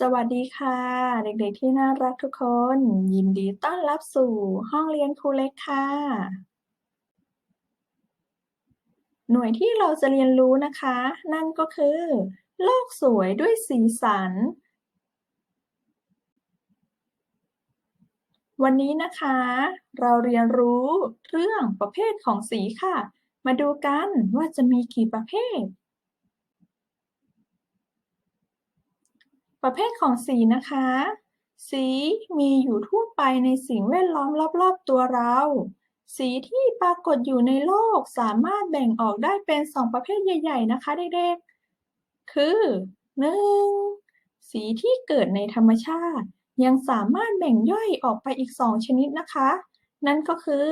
สวัสดีค่ะ เด็กๆที่น่ารักทุกคน ยินดีต้อนรับสู่ห้องเรียนครูเล็กค่ะ หน่วยที่เราจะเรียนรู้นะคะ นั่นก็คือ โลกสวยด้วยสีสัน วันนี้นะคะ เราเรียนรู้เรื่องประเภทของสีค่ะ มาดูกันว่าจะมีกี่ประเภท ประเภทของสีนะคะ สีมีอยู่ทั่วไปในสิ่งแวดล้อมรอบๆตัวเรา สีที่ปรากฏอยู่ในโลกสามารถแบ่งออกได้เป็นสองประเภทใหญ่ ๆ นะคะเด็กๆ คือหนึ่งสีที่เกิดในธรรมชาติ ยังสามารถแบ่งย่อยออกไปอีกสองชนิดนะคะ นั่นก็คือ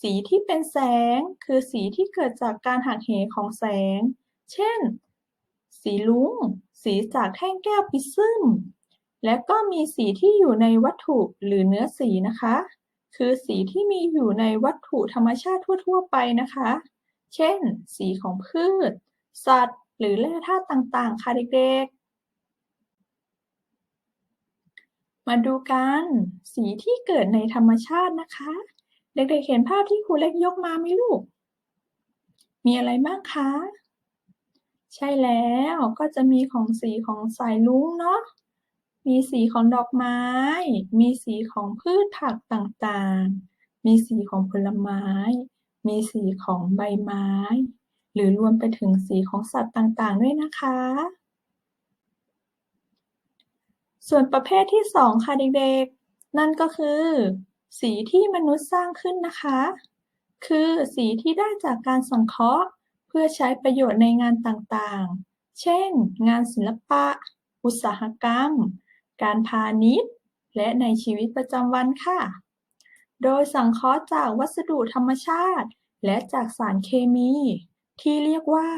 สีที่เป็นแสง คือสีที่เกิดจากการหักเหของแสง เช่น สีลุ้ง สีจากแท่งแก้วปิซึม และก็มีสีที่อยู่ในวัตถุหรือเนื้อสีนะคะ คือสีที่มีอยู่ในวัตถุธรรมชาติทั่ว ๆ ไปนะคะ เช่น สีของพืช สัตว์ หรือแร่ธาตุต่างๆ ค่ะเด็กๆ มาดูกัน สีที่เกิดในธรรมชาตินะคะ เด็กๆ เห็นภาพที่ครูเล็กยกมาไหมลูก มีอะไรบ้างคะ ใช่แล้วก็จะมีของสีของสายลุ้งเนาะมีสีของดอกไม้ มีสีของพืชผักต่างๆ มีสีของผลไม้ มีสีของใบไม้ หรือรวมไปถึงสีของสัตว์ต่างๆ ด้วยนะคะ ส่วนประเภทที่สองค่ะเด็กๆ นั่นก็คือ สีที่มนุษย์สร้างขึ้นนะคะ คือสีที่ได้จากการสังเคราะห์ พื่อใช้ประโยชน์ในงานต่าง ๆ เช่น งานศิลปะ อุตสาหกรรม การพาณิชย์ และในชีวิตประจำวันค่ะ โดยสังเคราะห์จากวัสดุธรรมชาติ และจากสารเคมี ที่เรียกว่า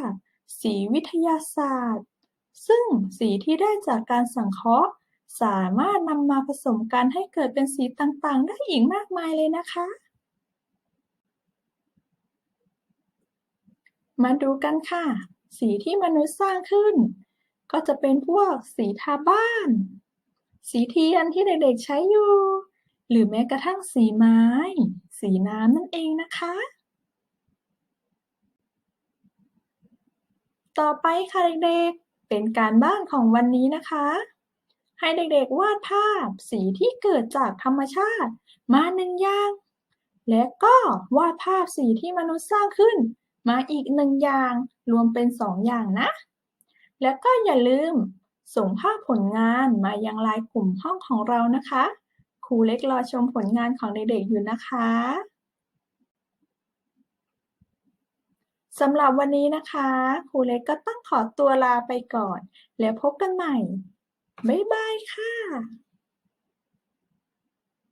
สีวิทยาศาสตร์ ซึ่งสีที่ได้จากการสังเคราะห์สามารถนำมาผสมกันให้เกิดเป็นสีต่าง ๆ ได้อีกมากมายเลยนะคะ มาดูกันค่ะ สีที่มนุษย์สร้างขึ้น ก็จะเป็นพวกสีทาบ้าน สีเทียนที่เด็กๆใช้อยู่ หรือแม้กระทั่งสีไม้ สีน้ำนั่นเองนะคะ ต่อไปค่ะเด็กๆ เป็นการบ้านของวันนี้นะคะ ให้เด็กๆวาดภาพสีที่เกิดจากธรรมชาติ มาหนึ่งอย่าง และก็วาดภาพสีที่มนุษย์สร้างขึ้น มาอีกหนึ่งอย่าง รวมเป็นสองอย่างนะ แล้วก็อย่าลืม ส่งภาพผลงานมายังไลน์กลุ่มห้องของเรานะคะ ครูเล็กรอชมผลงานของเด็กๆอยู่นะคะสำหรับวันนี้นะคะ ครูเล็กก็ต้องขอตัวลาไปก่อน แล้วพบกันใหม่ บ๊ายบายค่ะ